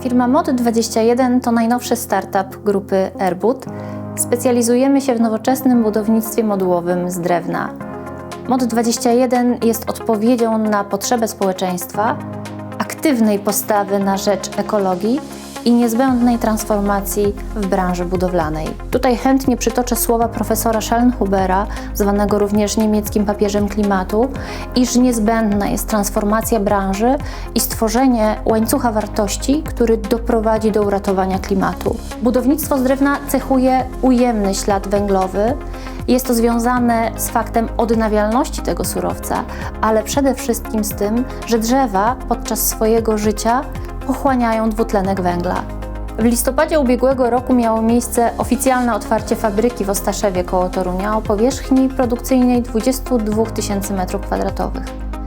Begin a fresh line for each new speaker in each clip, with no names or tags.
Firma Mod21 to najnowszy startup grupy Airbud. Specjalizujemy się w nowoczesnym budownictwie modułowym z drewna. Mod21 jest odpowiedzią na potrzebę społeczeństwa, aktywnej postawy na rzecz ekologii i niezbędnej transformacji w branży budowlanej. Tutaj chętnie przytoczę słowa profesora Schellenhubera, zwanego również niemieckim papieżem klimatu, iż niezbędna jest transformacja branży i stworzenie łańcucha wartości, który doprowadzi do uratowania klimatu. Budownictwo z drewna cechuje ujemny ślad węglowy, jest to związane z faktem odnawialności tego surowca, ale przede wszystkim z tym, że drzewa podczas swojego życia pochłaniają dwutlenek węgla. W listopadzie ubiegłego roku miało miejsce oficjalne otwarcie fabryki w Ostaszewie koło Torunia o powierzchni produkcyjnej 22 tysięcy m2.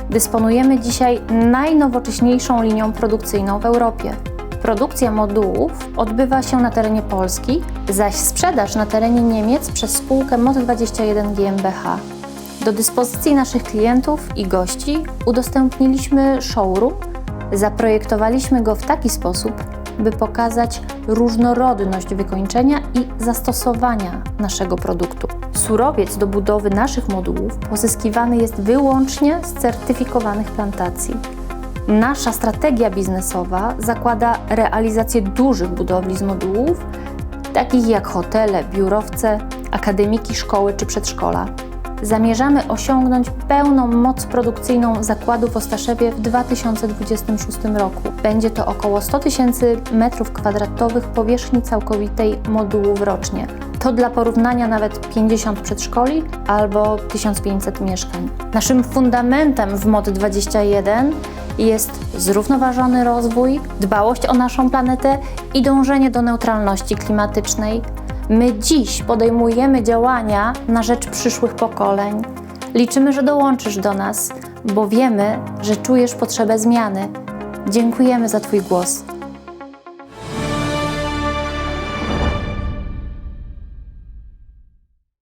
Dysponujemy dzisiaj najnowocześniejszą linią produkcyjną w Europie. Produkcja modułów odbywa się na terenie Polski, zaś sprzedaż na terenie Niemiec przez spółkę MOD21 GmbH. Do dyspozycji naszych klientów i gości udostępniliśmy showroom. Zaprojektowaliśmy go w taki sposób, by pokazać różnorodność wykończenia i zastosowania naszego produktu. Surowiec do budowy naszych modułów pozyskiwany jest wyłącznie z certyfikowanych plantacji. Nasza strategia biznesowa zakłada realizację dużych budowli z modułów, takich jak hotele, biurowce, akademiki, szkoły czy przedszkola. Zamierzamy osiągnąć pełną moc produkcyjną zakładu w Ostaszewie w 2026 roku. Będzie to około 100 tysięcy metrów kwadratowych powierzchni całkowitej modułów rocznie. To dla porównania nawet 50 przedszkoli albo 1500 mieszkań. Naszym fundamentem w MOD21 jest zrównoważony rozwój, dbałość o naszą planetę i dążenie do neutralności klimatycznej. My dziś podejmujemy działania na rzecz przyszłych pokoleń. Liczymy, że dołączysz do nas, bo wiemy, że czujesz potrzebę zmiany. Dziękujemy za Twój głos.